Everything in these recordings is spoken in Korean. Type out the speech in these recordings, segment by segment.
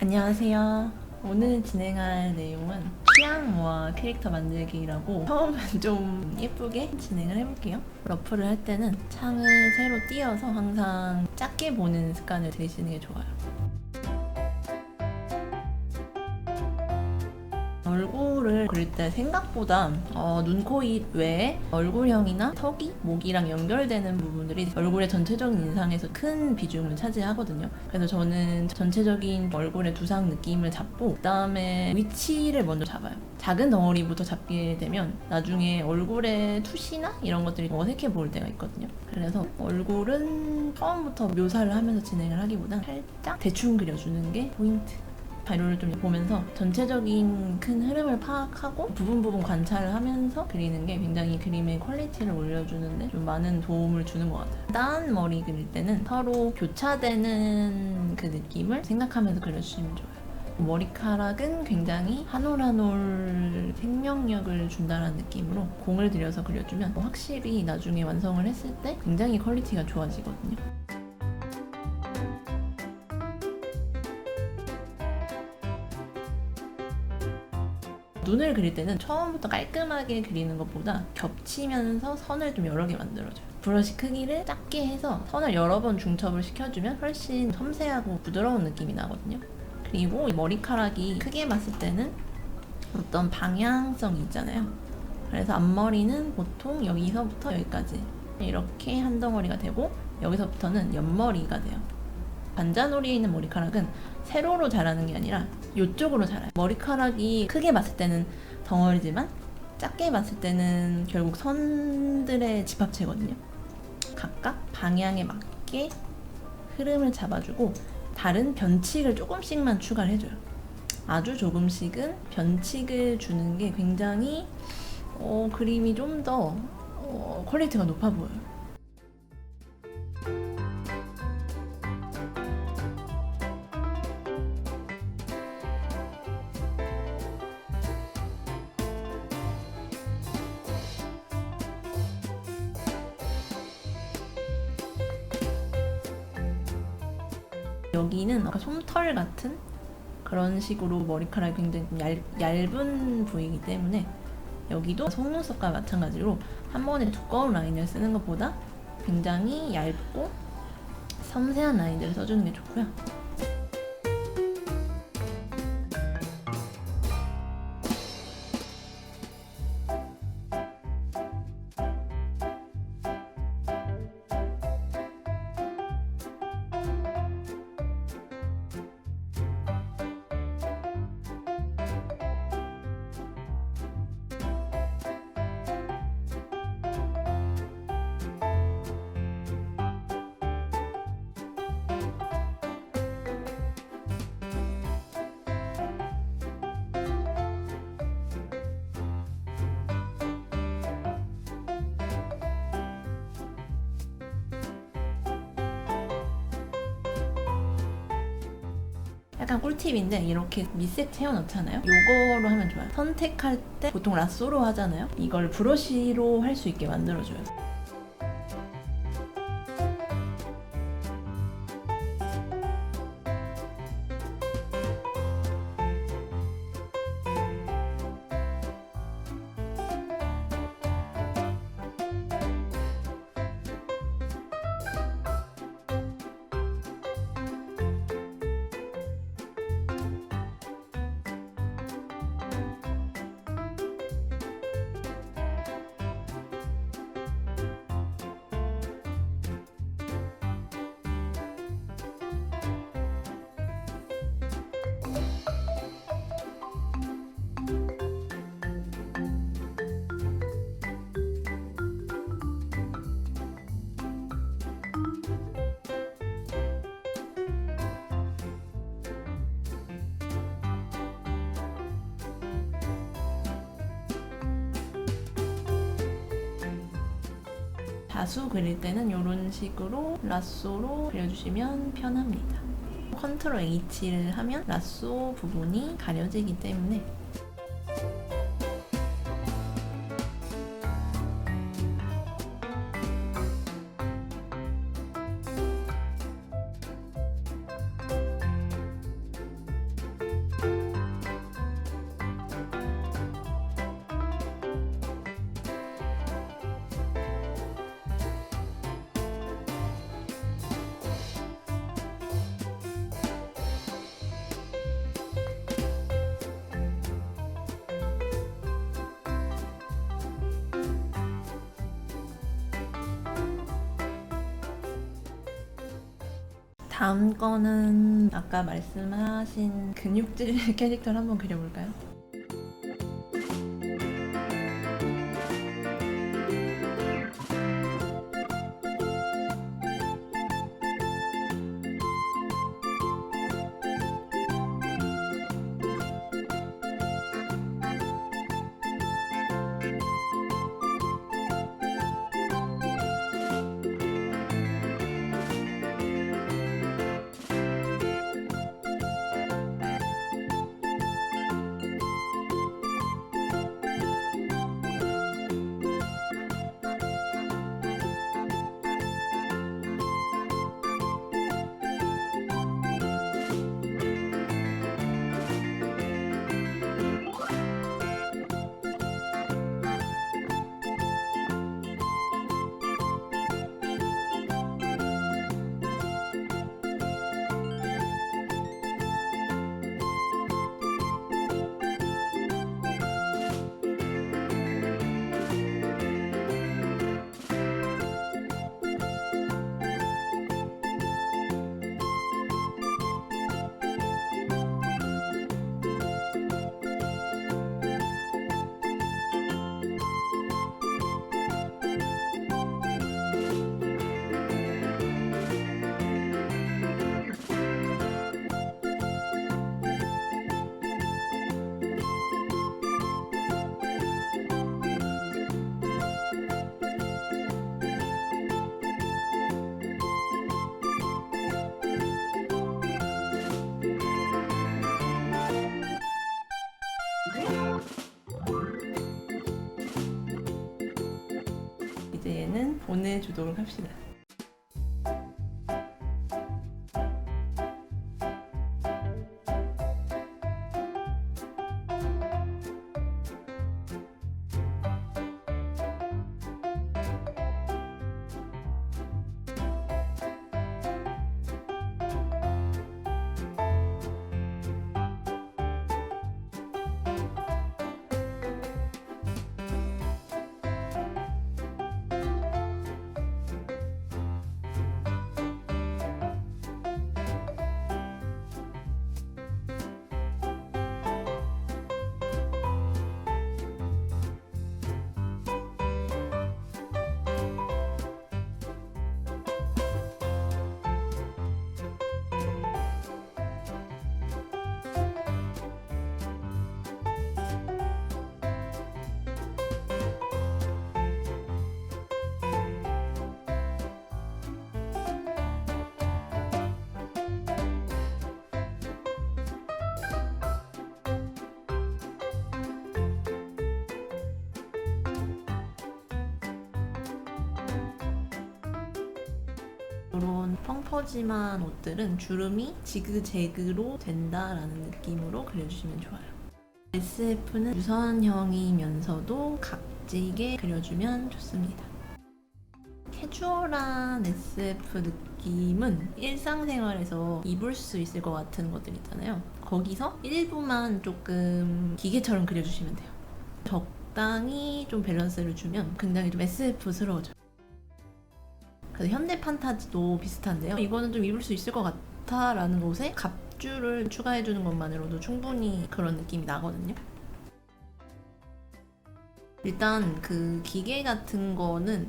안녕하세요. 오늘 진행할 내용은 취향과 캐릭터 만들기라고 처음엔 좀 예쁘게 진행을 해볼게요. 러프를 할 때는 창을 새로 띄어서 항상 작게 보는 습관을 들이시는 게 좋아요. 그릴 때 생각보다 어, 눈, 코, 입 외에 얼굴형이나 턱이 목이랑 연결되는 부분들이 얼굴의 전체적인 인상에서 큰 비중을 차지하거든요. 그래서 저는 전체적인 얼굴의 두상 느낌을 잡고 그다음에 위치를 먼저 잡아요. 작은 덩어리부터 잡게 되면 나중에 얼굴의 투시나 이런 것들이 어색해 보일 때가 있거든요. 그래서 얼굴은 처음부터 묘사를 하면서 진행을 하기보다 살짝 대충 그려주는 게 포인트. 자료를 좀 보면서 전체적인 큰 흐름을 파악하고 부분 부분 관찰을 하면서 그리는 게 굉장히 그림의 퀄리티를 올려주는데 좀 많은 도움을 주는 것 같아요. 따은 머리 그릴 때는 서로 교차되는 그 느낌을 생각하면서 그려주시면 좋아요. 머리카락은 굉장히 한 올 한 올 생명력을 준다는 느낌으로 공을 들여서 그려주면 확실히 나중에 완성을 했을 때 굉장히 퀄리티가 좋아지거든요. 눈을 그릴 때는 처음부터 깔끔하게 그리는 것보다 겹치면서 선을 좀 여러 개 만들어줘요. 브러쉬 크기를 작게 해서 선을 여러 번 중첩을 시켜주면 훨씬 섬세하고 부드러운 느낌이 나거든요. 그리고 이 머리카락이 크게 봤을 때는 어떤 방향성이 있잖아요. 그래서 앞머리는 보통 여기서부터 여기까지 이렇게 한 덩어리가 되고 여기서부터는 옆머리가 돼요. 관자놀이에 있는 머리카락은 세로로 자라는 게 아니라 이쪽으로 자라요. 머리카락이 크게 봤을 때는 덩어리지만 작게 봤을 때는 결국 선들의 집합체거든요. 각각 방향에 맞게 흐름을 잡아주고 다른 변칙을 조금씩만 추가를 해줘요. 아주 조금씩은 변칙을 주는 게 굉장히 어, 그림이 좀더 어, 퀄리티가 높아 보여요. 여기는 아까 솜털 같은 그런 식으로 머리카락이 굉장히 좀 얇, 얇은 부위이기 때문에 여기도 속눈썹과 마찬가지로 한 번에 두꺼운 라인을 쓰는 것보다 굉장히 얇고 섬세한 라인들을 써주는 게 좋고요. 약간 꿀팁인데 이렇게 밑색 채워 넣잖아요. 요거로 하면 좋아요. 선택할 때 보통 라쏘로 하잖아요. 이걸 브러쉬로 할 수 있게 만들어줘요. 자수 그릴 때는 이런 식으로 라쏘로 그려주시면 편합니다. 컨트롤 H를 하면 라쏘 부분이 가려지기 때문에 다음 거는 아까 말씀하신 근육질 캐릭터를 한번 그려볼까요? 이제는 보내주도록 합시다. 펑퍼짐한 옷들은 주름이 지그재그로 된다라는 느낌으로 그려주시면 좋아요. SF는 유선형이면서도 각지게 그려주면 좋습니다. 캐주얼한 SF 느낌은 일상생활에서 입을 수 있을 것 같은 것들 있잖아요. 거기서 일부만 조금 기계처럼 그려주시면 돼요. 적당히 좀 밸런스를 주면 굉장히 좀 SF스러워져요. 그래서 현대 판타지도 비슷한데요. 이거는 좀 입을 수 있을 것 같아라는 곳에 갑주를 추가해주는 것만으로도 충분히 그런 느낌이 나거든요. 일단 그 기계 같은 거는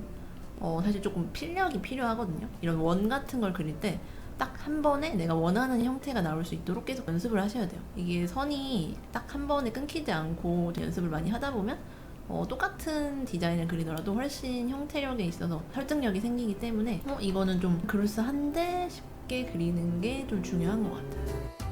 어, 사실 조금 필력이 필요하거든요. 이런 원 같은 걸 그릴 때 딱 한 번에 내가 원하는 형태가 나올 수 있도록 계속 연습을 하셔야 돼요. 이게 선이 딱 한 번에 끊기지 않고 연습을 많이 하다 보면 어, 똑같은 디자인을 그리더라도 훨씬 형태력에 있어서 설득력이 생기기 때문에 어, 이거는 좀 그럴싸한데 쉽게 그리는 게 좀 중요한 것 같아요.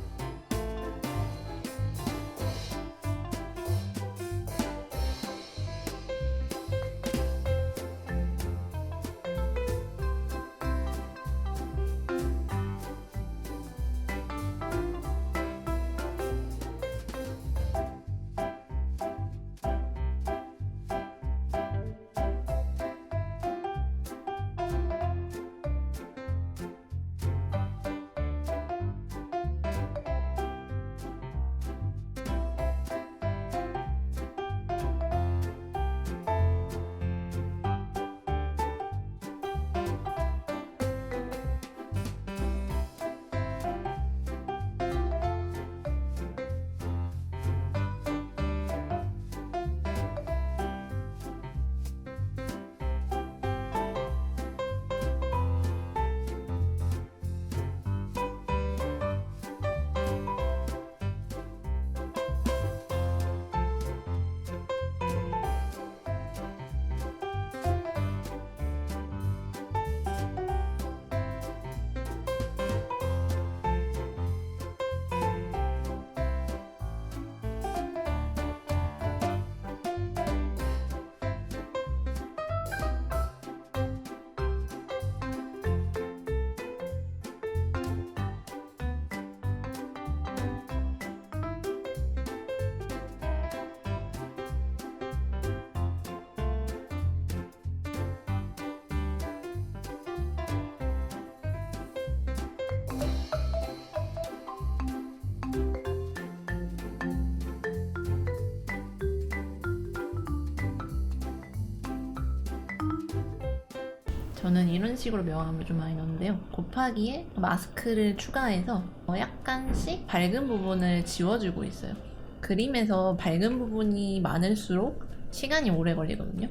저는 이런 식으로 명암을 좀 많이 넣는데요. 곱하기에 마스크를 추가해서 어, 약간씩 밝은 부분을 지워주고 있어요. 그림에서 밝은 부분이 많을수록 시간이 오래 걸리거든요.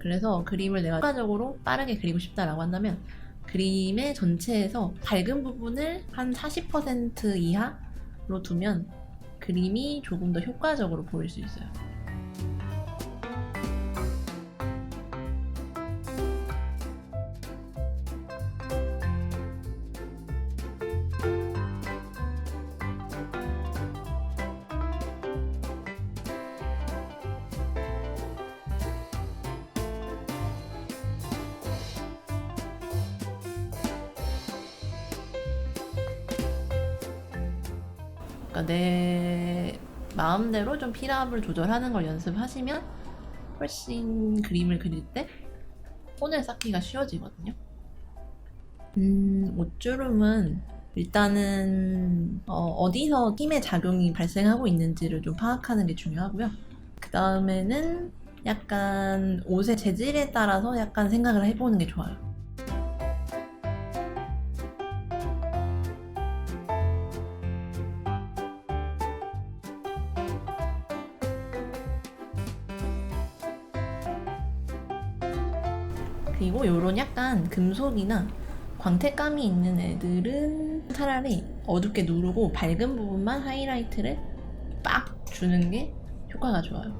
그래서 그림을 내가 효과적으로 빠르게 그리고 싶다라고 한다면 그림의 전체에서 밝은 부분을 한 40% 이하로 두면 그림이 조금 더 효과적으로 보일 수 있어요. 그러니까 내 마음대로 좀 피랍을 조절하는 걸 연습하시면 훨씬 그림을 그릴 때 손을 쌓기가 쉬워지거든요. 음, 옷주름은 일단은 어, 디서 힘의 작용이 발생하고 있는지를 좀 파악하는 게 중요하고요. 그 다음에는 약간 옷의 재질에 따라서 약간 생각을 해보는 게 좋아요. 그리고 요런 약간 금속이나 광택감이 있는 애들은 차라리 어둡게 누르고 밝은 부분만 하이라이트를 빡 주는 게 효과가 좋아요.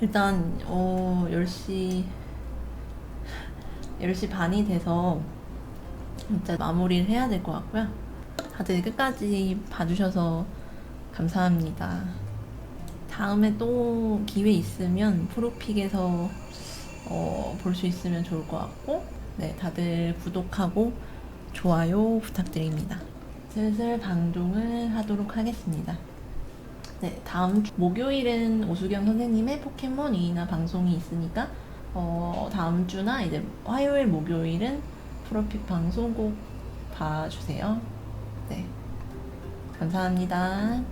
일단 어 10시 10시 반이 돼서 진짜 마무리를 해야 될 것 같고요. 다들 끝까지 봐주셔서 감사합니다. 다음에 또 기회 있으면 프로픽에서 어, 볼 수 있으면 좋을 것 같고, 네, 다들 구독하고 좋아요 부탁드립니다. 슬슬 방종을 하도록 하겠습니다. 네, 다음 주 목요일은 오수경 선생님의 포켓몬 이나 방송이 있으니까, 어, 다음 주나 이제 화요일, 목요일은 프로픽 방송 꼭 봐주세요. 네. 감사합니다.